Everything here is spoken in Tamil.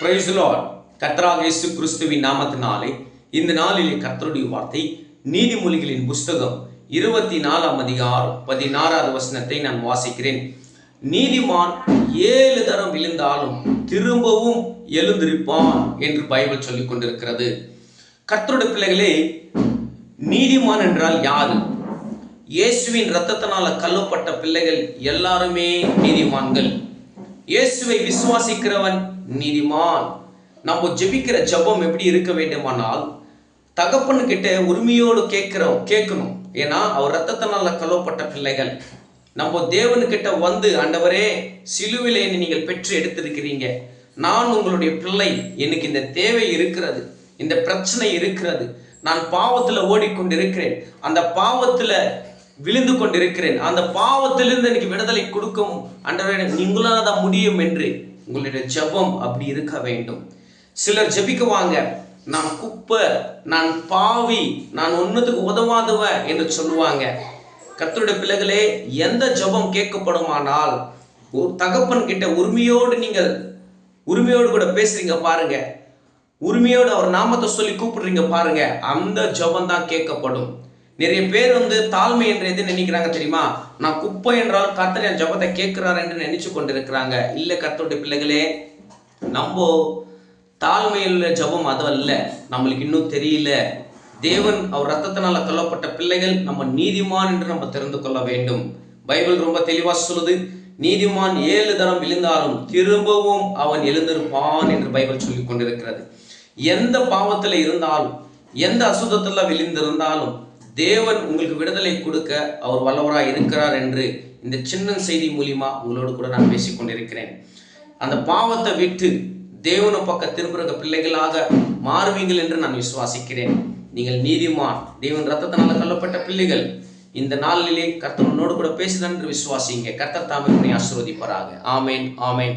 பிரைஸ் லார்ட் கர்த்தராக இயேசு கிறிஸ்துவின் நாமத்தினாலே இந்த நாளிலே கத்தருடைய வார்த்தை நீதிமொழிகளின் புஸ்தகம் இருபத்தி நாலாம் அதிகாரம் பதினாறாவது வசனத்தை நான் வாசிக்கிறேன். நீதிமான் ஏழு தரம் விழுந்தாலும் திரும்பவும் எழுந்திருப்பான் என்று பைபிள் சொல்லிக் கொண்டிருக்கிறது. கத்தருடைய பிள்ளைகளே நீதிமான் என்றால் யாரு? இயேசுவின் இரத்தத்தினால கல்லப்பட்ட பிள்ளைகள் எல்லாருமே நீதிமான்கள். இயேசுவை விசுவாசிக்கிறவன் நீதிமான். நம்ம ஜெபிக்கிற ஜெபம் எப்படி இருக்க வேண்டுமானால் தகப்பனு கிட்ட உரிமையோடு கேட்கிறோம் கேட்கணும். ஏன்னா அவர் ரத்தத்தினால கலவப்பட்ட பிள்ளைகள். நம்ம தேவனுக்கிட்ட வந்து ஆண்டவரே சிலுவிலே நீங்கள் பெற்று எடுத்திருக்கிறீங்க. நான் உங்களுடைய பிள்ளை. எனக்கு இந்த தேவை இருக்கிறது. இந்த பிரச்சனை இருக்கிறது. நான் பாவத்துல ஓடிக்கொண்டிருக்கிறேன். அந்த பாவத்துல விழுந்து கொண்டிருக்கிறேன். அந்த பாவத்திலிருந்து எனக்கு விடுதலை கொடுக்கும் அன்றவரே நீங்களால் தான் முடியும் என்று உங்களுடைய ஜெபம் அப்படி இருக்க வேண்டும். சிலர் ஜபிக்குவாங்க. நான் குப்பை நான் பாவி நான் ஒன்றுத்துக்கு உதவாதவ என்று சொல்லுவாங்க. கத்தருடைய பிள்ளைகளே எந்த ஜெபம் கேட்கப்படுமானால் ஒரு தகப்பன் கிட்ட உரிமையோடு நீங்கள் உரிமையோடு கூட பேசுறீங்க பாருங்க. உரிமையோடு அவர் நாமத்தை சொல்லி கூப்பிடுறீங்க பாருங்க. அந்த ஜெபம் தான் கேட்கப்படும். நிறைய பேர் வந்து தாழ்மை என்று எது நினைக்கிறாங்க தெரியுமா? நான் குப்பை என்றால் கர்த்தர் என் ஜெபத்தை கேட்கிறார் என்று நினைச்சு கொண்டிருக்கிறாங்க. இல்ல கர்த்தருடைய பிள்ளைகளே நம்ம தாழ்மையில் உள்ள ஜெபம் அது அல்ல நம்மளுக்கு இன்னும் தெரியல. தேவன் அவர் ரத்தத்தினால கொல்லப்பட்ட பிள்ளைகள் நம்ம நீதிமான் என்று நம்ம தெரிந்து கொள்ள வேண்டும். பைபிள் ரொம்ப தெளிவா சொல்லுது நீதிமான் ஏழு தரம் விழுந்தாலும் திரும்பவும் அவன் எழுந்திருப்பான் என்று பைபிள் சொல்லி கொண்டிருக்கிறது. எந்த பாவத்துல இருந்தாலும் எந்த அசுத்தத்துல விழுந்திருந்தாலும் தேவன் உங்களுக்கு விடுதலை கொடுக்க அவர் வல்லவராக இருக்கிறார் என்று இந்த சின்ன செய்தி மூலியமா உங்களோடு கூட நான் பேசிக்கொண்டிருக்கிறேன். அந்த பாவத்தை விட்டு தேவன பக்க திரும்புகிற பிள்ளைகளாக மாறுவீங்கள் என்று நான் விசுவாசிக்கிறேன். நீங்கள் நீதிமான் தேவன் ரத்தத்தினால கொல்லப்பட்ட பிள்ளைகள். இந்த நாளிலே கர்த்தனோடு கூட பேசுதான் என்று விசுவாசிங்க கர்த்தர் தாமே உன்னை ஆமேன் ஆமேன்